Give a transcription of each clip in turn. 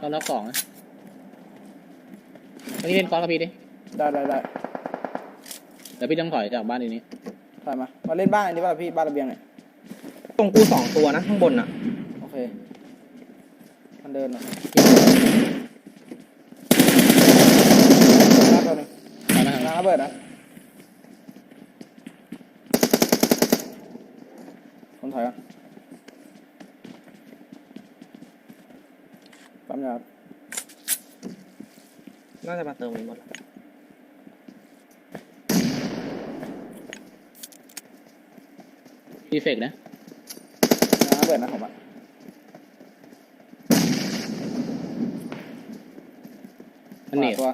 ตอนรับสองนะวันนี้เล่นคอร์สกับพี่ดิได้ได้ได้เดี๋ยวพี่ต้องถอยจากบ้านทีนี้ถอยมา มาเล่นบ้านอันนี้ป่ะพี่บ้านระเบียงเนี่ยตรงกูสองตัวนะข้างบนอะ โอเค มันเดินมาหน้าตัวหนึงถอยมาทางล้างระเบิดนะผมถอยก่อนปั๊มยา ครับน่าจะมาเติมนี้หมดละดีเฟกต์นะล้างระเบิดนะผมอะมันเหนียวตัว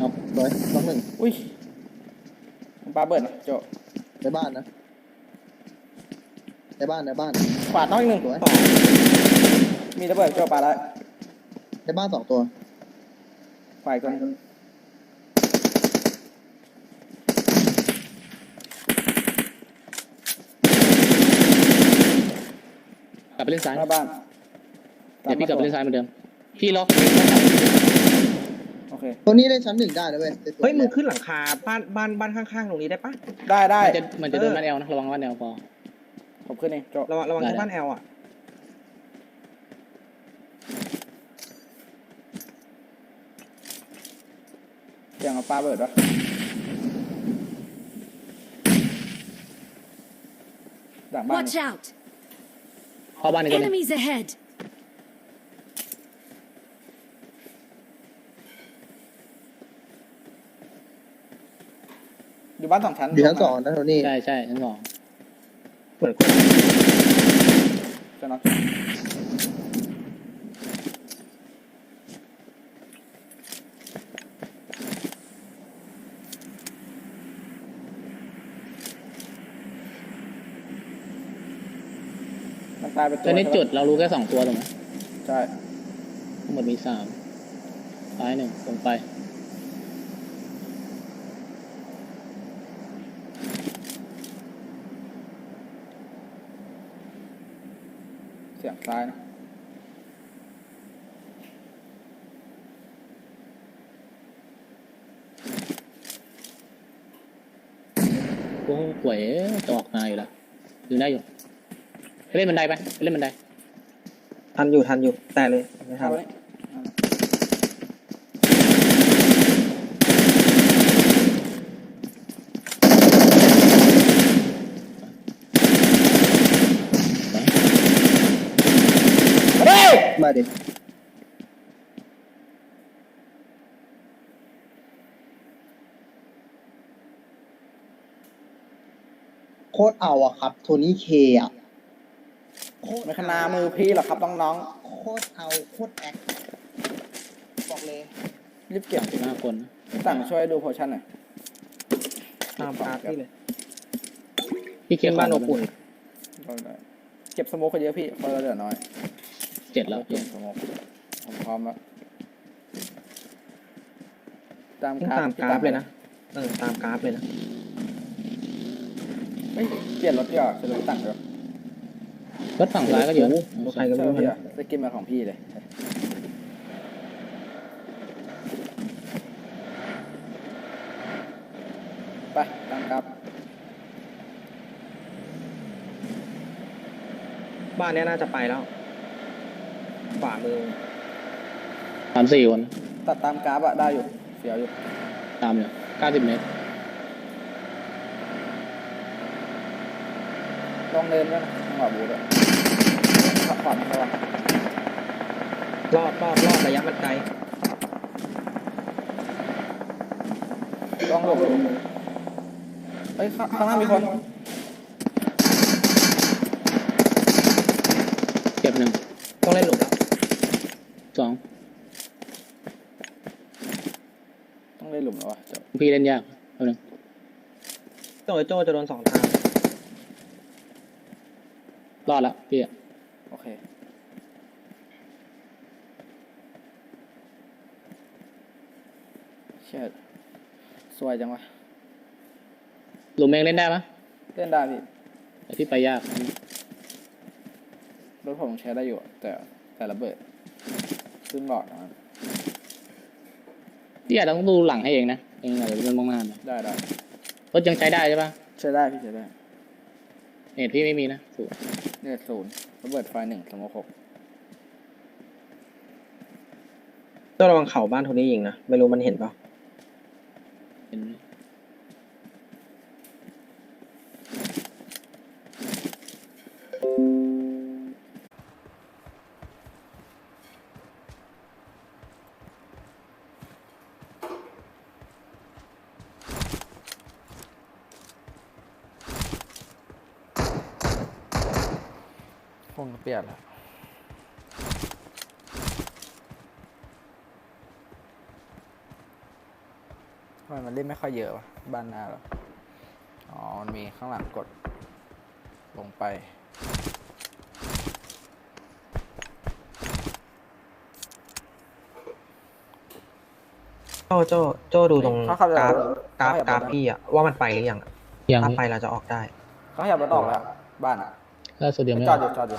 ครับร้อยส องหนึ่งอุ้ยผมปาเบิดนะโจในบ้านนะ ในบ้านในบ้าน ขวาดน้องอีกหนึ่งสวยมีระเบิดโจปาแล้วในบ้านสองตัวฝ่ายก่อนงกลับไปเล่นซ้ายหน้าบ้านเดี๋ยวพี่กลับไปเล่นซ้ายเหมือนเดิม พี่ล็อกโอ เค ตัวนี้ได้ชั้นหนึ่งได้นะเว้ยสวๆเฮ้ยมึงขึ้นหลังคาบ้านบ้านบ้านข้างๆตรงนี้ได้ปะได้ได้มันจะมันจะโดนเออบ้านแอลนะระวังบ้านแอลพอผมขึ้นเองโจระวังระวังได้แค่บ้านแอลอะเสียงเอาปลาเบิดวะดักบ้าน Watch out! เข้าบ้านนี้กันเลย Enemies ahead! อยู่บ้านสองชั้นอยู่ชั้นสองนะโทนี่ใช่ใช่ชั้นสองเหมือนคนจะน็อกมันตายไปตัวตอนนี้ใช่ปะจุดเรารู้แค่สองตัวถูกไหมใช่ ทั้งหมดมีสามซ้ายหนึ่งตรงไป เสียงซ้ายนะ โอ้โหป่วยจะออกมาอยู่แล้วยืนได้อยู่ไปเล่นบันไดไปไปเล่นบันไดทันอยู่ทันอยู่ แต่เลยไม่ทัเอานไว้มาดิ มาดิโคตรเอาอะครับ โทนี่เคอะโคตรไม่ขนามือพี่หรอกครับน้องโคตรเอาโคตรแอคบอกเลยๆรีบเก็บสิบห้าคนนะสั่งช่วยดูโพชั่นหน่อยตามพาร์ทพี่เลยพี่เก็เก็บบบ้านขอองบอุ่นเก็บสโมกกันเยอะพี่เพราะเราเหลือน้อยเจ็ดแล้วเก็บสโมกผมพร้อมแล้วตามต้องกราฟตามกราฟเลยนะเออตามกราฟเลยนะเฮ้ยเปลี่ยนรถดีกว่าจะรถตั้งเดี๋ยวรถฝั่งซ้ายก็เยอะรถใครก็ใช่ไม่รู้พี่นะอะจะกินมาของพี่เลยไปตามกราฟบ้านเนี้ยน่าจะไปแล้วขวามือสามสี่คนตัดตามกราฟอะได้อยู่เสียวอยู่ตามอยู่เก้าสิบเมตร ลองเดินด้วยนะจังหวะบูด้วยขวาขวาระวังรอดรอดรอดระยะมันไกลลองหลบหลบเฮ้ยข้างข้างหน้ามีคนเก็บหนึ่งต้องเล่นหลุมแล้วสองต้องเล่นหลุมแล้ววะเจ้าพี่เล่นยากเอาหนึ่งโจโจจะโดนสองทาง รอดละพี่อะโอเค เชิดสวยจังวะหลุมเองเล่นได้ปะเล่นได้พี่แต่ที่ไปยากรถผมใช้ได้อยู่อะแต่แต่ระเบิด ขึ้นบอร์ดนะพี่อาจจะต้องดูหลังให้เองนะ เองอาจจะเล่นมากๆนะได้ได้รถยังใช้ได้ใช่ปะใช้ได้พี่ใช้ได้ เน็ตพี่ไม่มีนะสูงเนี่ยศูนย์ระเบิดไฟหนึ่งสมองหกต้องระวังเข่าบ้านโทนี่ยิงนะ ไม่รู้มันเห็นเปล่าเห็นไหม คงเปลี่ยนแล้วทำไมมันเล่นไม่ค่อยเยอะวะบ้านหน้าเหรออ๋อ มันมีข้างหลังกด ลงไป โจโจโจดูตรงเขาขับกราฟรถกราฟเขาขับรถกราฟพี่อะว่ามันไปหรือยังอะยังถ้าไปเราจะออกได้ เขาขยับรถออกแล้ว บ้านอะ ล่าสุดยังไม่จอออดกอยู่จอดอยู่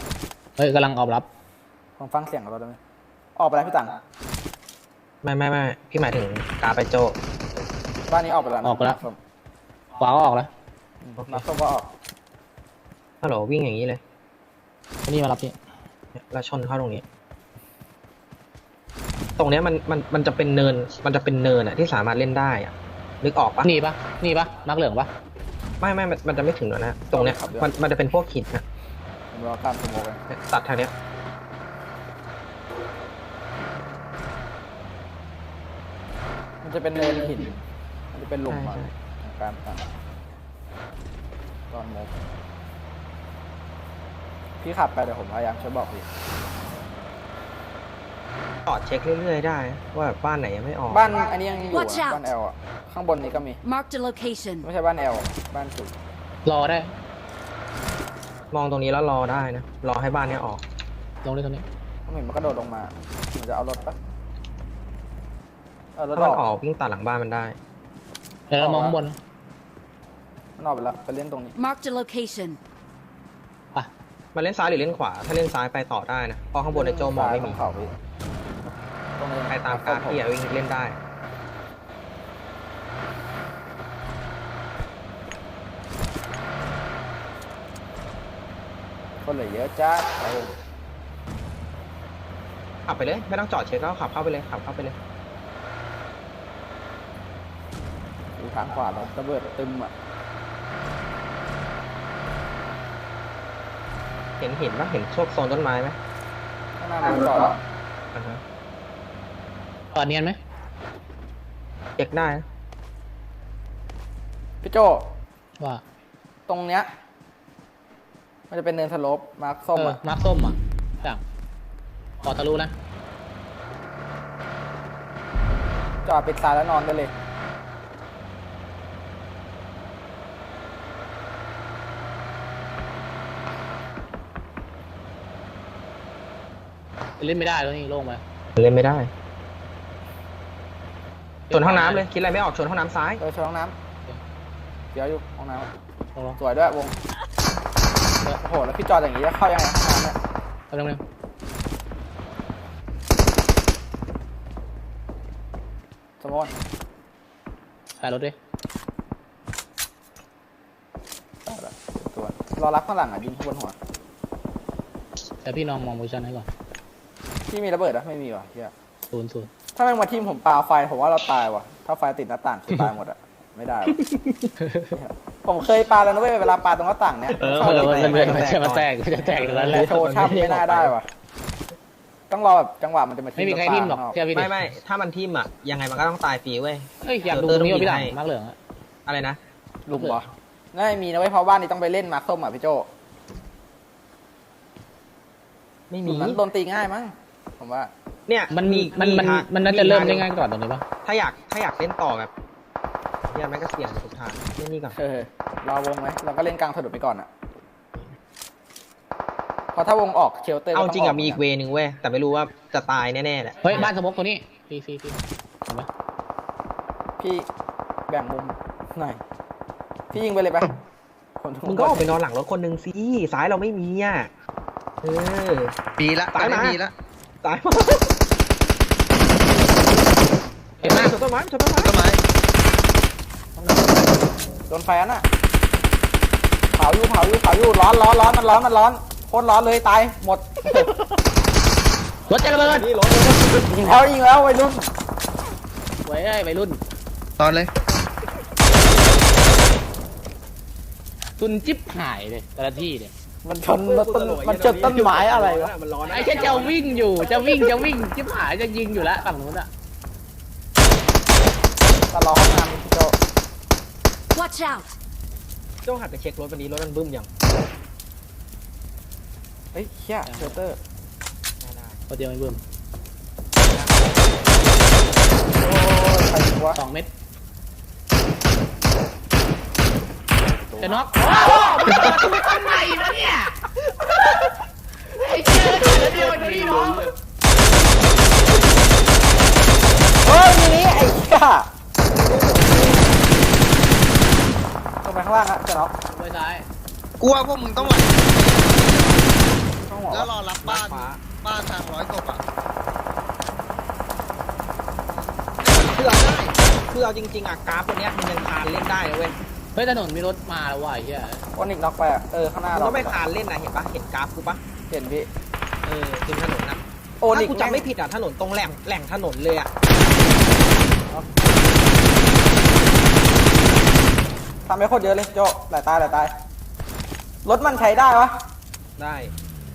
เฮ้ยกำลังออกรับผมฟังเสียงรถได้ไหมออกไปแล้วพี่ตังไม่ไม่ไม่พี่หมายถึงกราฟไปโจ บ้านนี้ออกไปแล้วนะออกไปแล้วส้มขวาก็ออกแล้วอืมน้ำส้มก็ออกฮัลโหลวิ่งอย่างนี้เลยคนนี้มารับพี่เนี่ยแล้วชนเข้าตรงนี้ ตรงเนี้ยมันมันมันจะเป็นเนิน มันจะเป็นเนินอะที่สามารถเล่นได้อะนึกออกปะนี่ปะนี่ปะมักเหลืองปะไม่ไม่มันมันจะไม่ถึงแล้วนะตรงเนี้ยมันมันจะเป็นพวกหินนะผม รอการสโมกเลยเนี่ยตัดทางเนี้ยมันจะเป็นเนินหิน มันจะเป็นหลุมใช่อะใช่การตัดตอนโมกพี่ขับไปเดี๋ยวผมพยายามช่วยบอกพี่จอดเช็คเรื่อยๆได้นะว่าแบบบ้านไหนยังไม่ออก บ้านอันนี้ยังอยู่ Watch อะ out บ้านแอลอะข้างบนนี้ก็มี Marked a location. ไม่ใช่บ้านแอลบ้านสุดรอได้ มองตรงนี้แล้วรอได้นะ รอให้บ้านเนี้ยออกลงได้ตรงนี้ผมเห็นมันกระโดดลงมามันจะเอารถปะเอารถถ้ามันออออกกวิ่งตัดหลังบ้านมันได้ เดี๋ยวเรามองข้างบนมันออกไปแล้วไปเล่นตรงนี้ Marked a location. ไปมาเล่นซ้ายหรือเล่นขวา ถ้าเล่นซ้ายไปต่อได้นะเพราะข้างบนในโจมองไม่มีซ้ายขเขาพี่ตรงนี้ไปตามกราฟที่อะวิ่งเล่นได้ คนเหลือเยอะจ้าเอาขับไปเลย ไม่ต้องจอดเช็คก็ขับเข้าไปเลยขับเข้าไปเลยดูทางขวาเราระเบิดตึมอะเห็นเห็นปะเห็นพวกโซนต้นไม้ไหมข้างหน้ามันจอดแล้วอ่าฮะตอนเนียนไหมเช็คได้นะพี่โจว่า ตรงเนี้ย มันจะเป็นเนินสโลปมาร์คส้มเอออะมาร์คส้มอะจ้ะขอทะลุนะ จอดปิดซ้ายแล้วนอนได้เลย เล่นไม่ได้แล้วนี่โล่งไปเล่นไม่ได้ ชนห้องน้ำเลย คิดอะไรไม่ออกชนห้องน้ำซ้าย เออชนห้องน้ำเดี๋ยวอยู่ห้องน้ลงลงำสวยด้วยวง โอ้โห แล้วพี่จอดอย่างงี้จะเข้ายังไงห้องน้ำเนี่ยแป๊บนึงนึงสมมติถ่ายรถดิเอาละตัว รอรับข้างหลังอะยิงข้างบนหัว แต่พี่น้องมองโพซิชันให้ก่อนพี่มีระเบิดอะไม่มีว่ะเฮียศูนย์ศูนย์ถ้าแม่งมาทีมผมปาไฟผมว่าเราตายว่ะ ถ้าไฟติดหน้าต่างคือตายหมดอะ ไม่ได้ว่ะ ผมเคยปาแล้วนะเว้ยเวลาปาตรงหน้าต่างเนี้ยเออเข้าเออติดมันไหมันนจะมาแตกมันจะแตกตรงนั้นแหละโชว์ช่ำไม่น่าได้ว่ะต้องรอแบบจังหวะมันจะมาไม่มีใครทิ่มหรอกเชื่อพี่ดิไม่ไม่ถ้ามันทิ่มอะยังไงมันก็ต้องตายฟรีเว้ยเอ้ยอยากดูตรงนี้ว่าพี่หลังให้มักเหลืองอะอะไรนะลุมเหรอง่ายมีนะเว้ยเพราะบ้านนี้ต้องไปเล่นมาร์คส้มอะพี่โจไม่หลุมีมนั้นโดนตีง่ายมั้งผมว่า เนี่ยมันมีมันมันทางมันน่าจะเริ่มได้ทง่ายก่อนตรงนี้ปะถ้าอยากถ้าอยากเล่นต่อแบบเนี่ยแม่งก็เสี่ยงทุกทางเล่นนี่ก่อนเออ รอวงไหมเราก็เล่นกลางถนนไปก่อนอะเพราะถ้าวงออกเชลเตอร์เอาจริงอะต้มีอีกเวนึงเว้ย แต่ไม่รู้ว่าจะตายแน่ๆแหละเฮ้ย บ้านสมมติตัวนี้ฟรีฟรีฟรีเห็นไหมพี่แบ่งมุมหน่อยพี่ยิงไปเลยไปคนมึงก็ออกไปนอนหลังรถคนหนึ่งสิซ้ายเราไม่มีอะเออ ปีละตายไม่มามีละตายมาเห็นไหมชนต้นไม้ชนต้นไม้ต้นไม้โดนไฟอันน่ะ เผาอยู่เผาอยู่เผาอยู่ร้อนร้อนร้อนมันร้อนมันร้อนโคตรร้อนเลยตายหมดรถจะระเบิดนี่รถยิงแล้วยิงแล้ววัยรุ่นเว้ยวัยรุ่นตอนเลยตุนจิ๊บหายเลยแต่ละที่เนี่ยมันชนรถต้นมันชนต้นไม้อะไรวะมันร้อนนะไอ้แค่จะวิ่งอยู่จะวิ่งจะวิ่งจิ๊บหายจะยิงอยู่แล้วฝั่งนู้นอะตลอดห้องน้ำพี่โจ Watch out! เจ้าหัดไปเช็ครถวันนี้รถมันบึ้มยังเฮ้ยเชี่ยเชลเตอร์ได้ได้คนเดียวไม่เบิ่มโอ้ยใครยิงวะสองเม็ดจะน็อกทำไมวะเนี่ยไอ้เจ้าเดียวนี่น้องเฮ้ยนี่นี่ไอ้เหี้ยล งไปข้างล่างอะจะน็อกไปซ้ายกูว่าพวกมึงต้องหลังต้องหัวแล้วรอรับบ้านฟ้าบ้านทางร้อยศพอะคือเอาได้คือเอาจริง ๆอะกราฟตัวเนี้ยมันยังคานเล่นได้เลยเว้ยเฮ้ยถนนมีรถมาแล้วว่ะไอ้เหี้ยโอนิกน็อกไปอะเออข้างหน้ามันเราต้องไปคานเล่นนะเห็นปะเห็นกราฟกูปะเห็นพี่เออริมถนนนะโอนิถ้ากกูจำไม่ผิดอะถนนตรงแหล่งแหล่งถนนเลยอะ ทำไปโคตรเยอะเลยโจหลายตายหลายตาย รถมันใช้ได้วะ ได้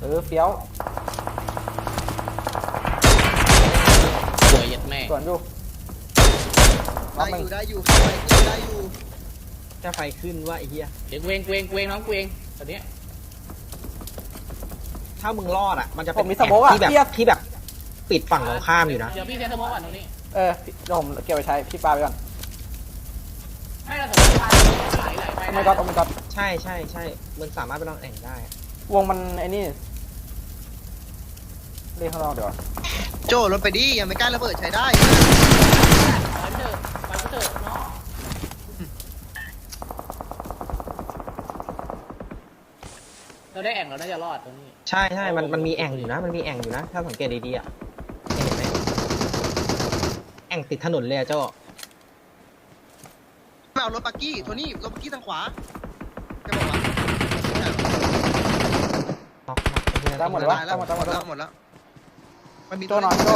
เออเฟี้ยวสวยยัดแม่ส่วนอยู่น็ได้อกอมันยู่ได้อยู่ได้อยู่ได้อยู่จะไฟขึ้นว่าไอ้เหี้ยเดี๋ยวเกวงเกวงเกวงน้องเกวงตอนนี้ถ้ามึงรอดอะ มันจะผเป็นมมีสโมกอะที่แบบเทียบที่แบบปิดฝั่งตรงข้ามอยู่นะ เดี๋ยวพี่เซตสโมองก่อนตรงนี้ เออพี่เดี๋ยวผมเก็บไปใช้พี่ปาไปก่อน ให้เราสมมติไหล ไหลไปโอ้ my god โอ้ my god ใช่ใช่ใช่มึงสามารถไปลองแอ่งได้อะวงมันไอ้นี่เรียกข้างนอกเดี๋ยวาโจรถไปดิยังไม่กล้าระเบิดใช้ได้ไปเถอะไปเถอะเนาะเราได้แอ่งเราน่าจะรอดตรงนี้ ใช่ใช่มันมันมีแอ่งอยู่นะ มันมีแอ่งอยู่นะ ถ้าสังเกตดีๆอะเห็นไหมแอ่งติดถนนเลยอะเจ้า ไม่เอารถปักกี้โทนี่รถปักกี้ทางขวาจะบอกว่าน็อกน็อกไอ้เหี้ยได้หมดเลยวะ ตายแล้วหมดแล้วหมดแล้วหมดแล้วมันมีโจ้นอนโจ้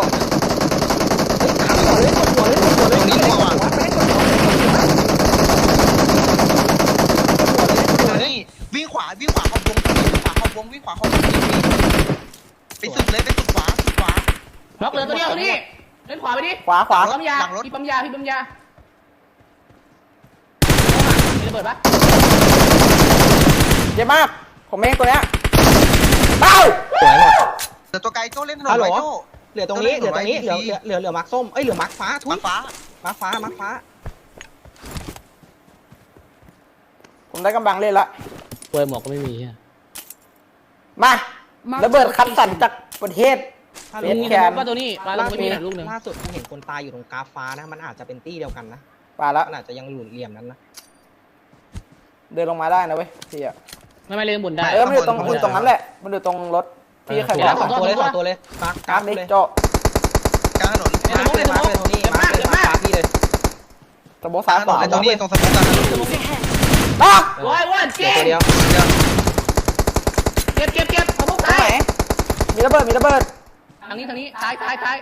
เฮ้ยขับหัวเลยกดหัวเลยกดหัวเลยตรงนี้ดีกว่าไม่ได้กดหัวไม่ได้กดหัวโทนี่วิ่งขวาวิ่งขวาขอบวงวิ่งขวาขอบวงวิ่งขวาขอบวงไปสุดเลยไปสุดขวาสุดขวาล็อกเหลือตัวเดียวนี่เล่นขวาไปดิขวาขวา ปั๊มยาหลังรถพี่ปั๊มยาพี่ปั๊มยามี ระเบิดปะเยอะมาก ผมเองตัวเนี้ยเอ้าสวยหมดเดี๋ยวตัวไกลโจ้เล่นถนนฮัลโหลไว้โจ้ เหลือตรงนี้ เหลือตรงนี้ เหลือไว้เหลือเหลือเหลือมาร์คส้ม เอ้ย เหลือมาร์คฟ้า ทุมายฟ้า มาร์คฟ้า มาร์คฟ้า ผมได้กำบังเล่นละ เปิดหมวกก็ไม่มีฮะมาระเบิดคัดสรรจากประเทศฮัลลุโหลงมีมีแขสนโมกป่ะตัวนี้ปลาลงไปมีหน่อยลูกหนึ่งล่าสุดกูเห็นคนตายอยู่ตรงกราฟฟ้านะ มันอาจจะเป็นตี้เดียวกันนะ ปาละมันอาจจะยังอยู่เหลี่ยมนั้นนะ เดินลงมาได้นะเว้ยพี่อะไม่ไม่เล่นบุญได้ เออมันอยู่ตรงมันอยู่ตรงนั้นแหละ มันอยู่ตรงรถพี่ใครเดี๋ยววะสองตัวเลยสองตัวเลยมาร์คกกราราฟฟนี่เลยโจกลางถนนมาร์คเลยมาร์คเลยโทนี่มาร์คเลยมาร์คกราฟพี่เลยตะโบกซ้าลายงถขนวานไอ้ตรงนี้ตรงสะพานกลางถนน Ahead. น็อกโอ้ยอ้วนเหลืเจ๊อตัวเดียวเก็บเก็บเก็บสโมกตรงซ้าไหนยมีระเบิดมีระเบิดทางนี้ทางนี้ท้ายท้ายท้าย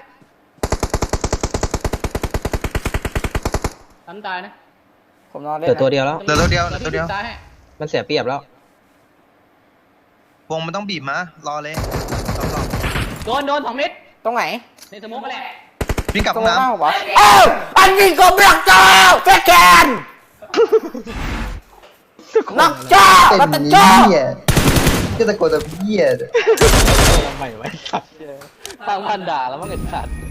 ทำตายนะ ผมนอนเหเล่นลือนะตัวเดียวแล้ว เหลือตัวเดียวเหลือตัวเดียว ซ้ายให้มันเสียเปรียบแล้ว วงมันต้องบีบมารอเลยรอบโดนโดนสองเม็ดตรงไหนในสโมกก็แหละๆวิ่งกลับตรห้องงหน้าน้ำผมวะเอ้าอันนี้ก็เบียกจ้าแฟกแกนนักจ้านักจ้าก็ตะโกนแบบเหี้ยใหม่ไว้สัตว์ตั้งพันด่าแล้วมั้งไอ้สัตว์